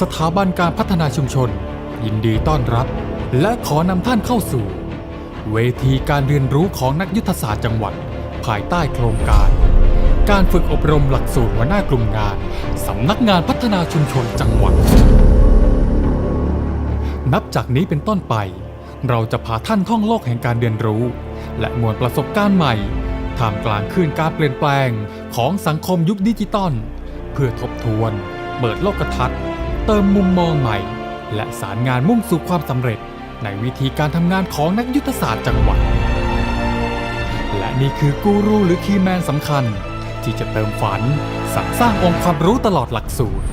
สถาบันการพัฒนาชุมชน ยินดีต้อนรับ และขอนำท่านเข้าสู่ เวทีการเรียนรู้ของนักยุทธศาสตร์จังหวัด ภายใต้โครงการ การฝึกอบรมหลักสูตรหัวหน้ากลุ่มงานสำนักงานพัฒนาชุมชนจังหวัด นับจากนี้เป็นต้นไป เราจะพาท่านท่องโลกแห่งการเรียนรู้ และมวลประสบการณ์ใหม่ท่ามกลางคลื่นการเปลี่ยนแปลงของสังคมยุคดิจิตอลเพื่อทบทวน เปิดโลกทัศน์ เติมมุมมองใหม่ และสารงานมุ่งสู่ความสำเร็จในวิธีการทำงานของนักยุทธศาสตร์จังหวัด และนี่คือกูรูหรือคีแมนสำคัญ ที่จะเติมฝันสรรสร้างองค์ความรู้ตลอดหลักสูตร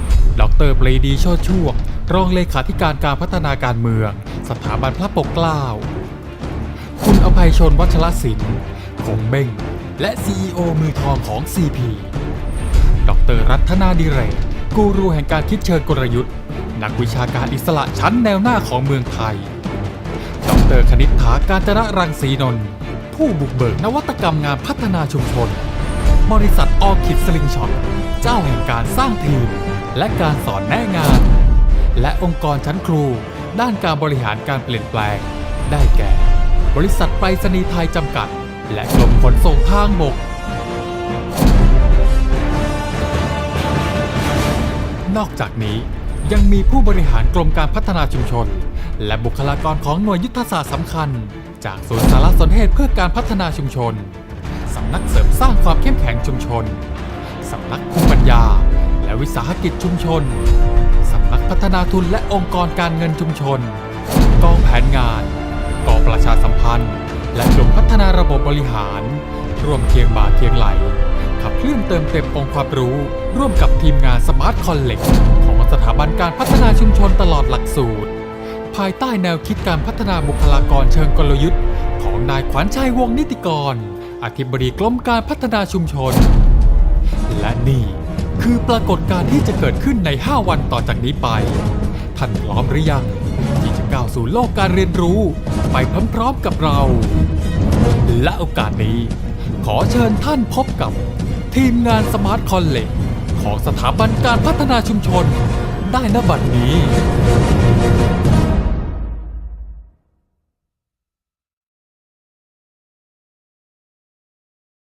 ดรปรีดีชติช่วง รองเลขาธิการการพัฒนาการเมือง สถาบันพระปกเกล้า คุณอภัยชนวัชรศิลป์คงเบ้งและ CEO มือทองของ CP ดรรัตนาดิเรก กูรูแห่งการคิดเชิงกลยุทธ์ นักวิชาการอิสระชั้นแนวหน้าของเมืองไทย ดรคณิษฐาการจนะรังสีนนท์ผู้บุกเบิกนวัตกรรมงานพัฒนาชุมชน บริษัทออคิดสลิงช็อตเจ้าแห่งการสร้างทีม และการสอนแนะงาน และองค์กรชั้นครู ด้านการบริหารการเปลี่ยนแปลง ได้แก่ บริษัทไปรษณีย์ไทยจำกัด และกรมขนส่งทางบก นอกจากนี้ยังมีผู้บริหารกรมการพัฒนาชุมชน และบุคลากรของหน่วยยุทธศาสตร์สำคัญ จากศูนย์สารสนเทศเพื่อการพัฒนาชุมชน สำนักเสริมสร้างความเข้มแข็งชุมชน สำนักคุมปัญญา และวิสาหกิจชุมชน สำนักพัฒนาทุนและองค์กรการเงินชุมชน กองแผนงานกองประชาสัมพันธ์ และกลุ่มพัฒนาระบบบริหารร่วมเคียงบ่าเคียงไหล ขับเคลื่อนเติมเต็มองค์ความรู้ ร่วมกับทีมงานสมาร์ทคอนเล็กของสถาบันการพัฒนาชุมชนตลอดหลักสูตร ภายใต้แนวคิดการพัฒนาบุคลากรเชิงกลยุทธ์ ของนายขวัญชัยวงนิติกร อธิบดีกรมการพัฒนาชุมชน และนี่คือปรากฏการณ์ที่จะเกิดขึ้นใน 5 วันต่อจากนี้ไป ท่านพร้อมหรือยัง ที่จะก้าวสู่โลกการเรียนรู้ ไปพร้อมๆกับเรา และโอกาสนี้ ขอเชิญท่านพบกับ ทีมงานสมาร์ทคอนเลจของสถาบันการพัฒนาชุมชนได้นบัดนี้